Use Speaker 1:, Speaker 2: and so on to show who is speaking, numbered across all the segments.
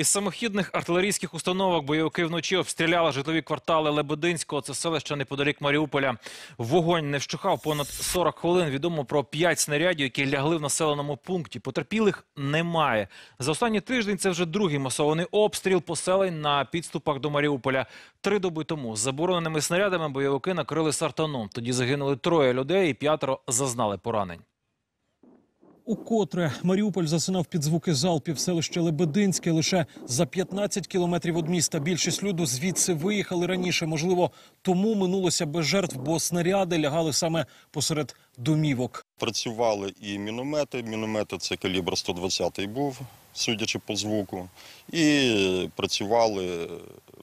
Speaker 1: Із самохідних артилерійських установок бойовики вночі обстріляли житлові квартали Лебединського. Це селище неподалік Маріуполя. Вогонь не вщухав понад 40 хвилин. Відомо про 5 снарядів, які лягли в населеному пункті. Потерпілих немає. За останній тиждень це вже другий масований обстріл поселень на підступах до Маріуполя. Три доби тому з забороненими снарядами бойовики накрили сартаном. Тоді загинули троє людей і п'ятеро зазнали поранень.
Speaker 2: Укотре Маріуполь засинав під звуки залпів селище Лебединське лише за 15 кілометрів від міста. Більшість люду звідси виїхали раніше. Можливо, тому минулося без жертв, бо снаряди лягали саме посеред домівок.
Speaker 3: Працювали і міномети. Міномети це калібр 120 був, судячи по звуку. І працювали,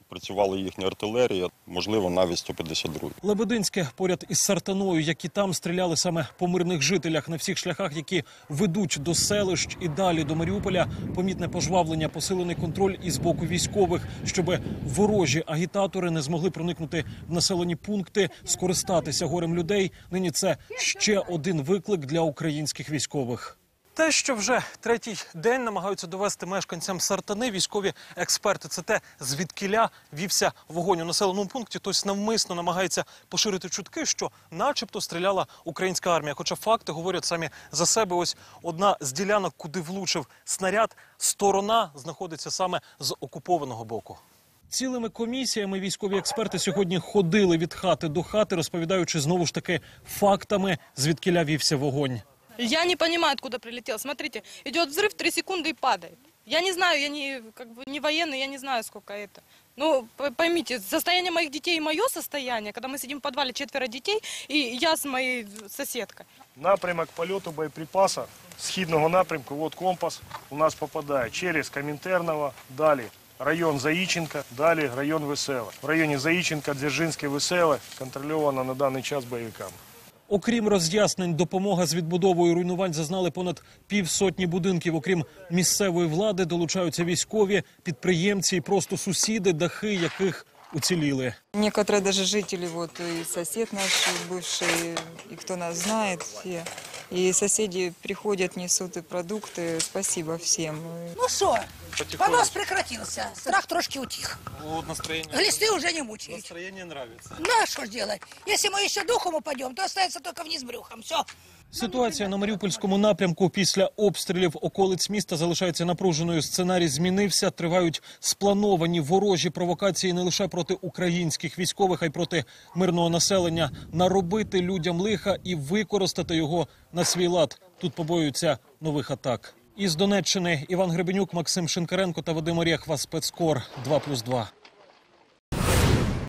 Speaker 3: працювала їхня артилерія, можливо, навіть 152.
Speaker 2: Лебединське поряд із Сартаною, які там стріляли саме по мирних жителях на всіх шляхах, які ведуть до селищ і далі до Маріуполя. Помітне пожвавлення, посилений контроль із боку військових, щоб ворожі агітатори не змогли проникнути в населені пункти, скористатися горем людей. Нині це ще один виклик для українських військових. Те, що вже третій день намагаються довести мешканцям Сартани, військові експерти, це те, звідкиля вівся вогонь у населеному пункті. Хтось навмисно намагається поширити чутки, що, начебто, стріляла українська армія. Хоча факти говорять самі за себе. Ось одна з ділянок, куди влучив снаряд, сторона знаходиться саме з окупованого боку. Цілими комісіями військові експерти сьогодні ходили від хати до хати, розповідаючи знову ж таки фактами, звідкиля вівся вогонь.
Speaker 4: Я не понимаю, откуда прилетел. Смотрите, идет взрыв, три секунды и падает. Я не знаю, я не, как бы, не военный, я не знаю, сколько это. Ну, п- поймите, состояние моих детей и мое состояние, когда мы сидим в подвале четверо детей, и я с моей соседкой.
Speaker 5: Напрямок польоту боєприпаса східного напрямку, от компас у нас попадає через Комінтерново, далі район Заїченка, далі район Веселе. В районі Заїченка, Дзержинське, Веселе контрольовано на даний час бойовиками.
Speaker 2: Окрім роз'яснень, допомога з відбудовою руйнувань зазнали понад півсотні будинків. Окрім місцевої влади, долучаються військові, підприємці і просто сусіди, дахи яких уціліли.
Speaker 6: Некоторые даже жители, вот и сосед наш бывший, и кто нас знает, все. И соседи приходят, несут и продукты. Спасибо всем.
Speaker 7: Ну что, понос прекратился, страх трошки утих. Глисты уже не мучают.
Speaker 5: Настроєння подобається.
Speaker 7: Ну а что ж делать? Если мы еще духом упадем, то останется только вниз брюхом. Все.
Speaker 2: Ситуація на Маріупольському напрямку після обстрілів околиць міста залишається напруженою. Сценарій змінився. Тривають сплановані ворожі провокації не лише проти українських військових, а й проти мирного населення. Наробити людям лиха і використати його на свій лад. Тут побоюються нових атак. Із Донеччини Іван Гребенюк, Максим Шинкаренко та Вадим Орєхва. Спецкор 2+,2.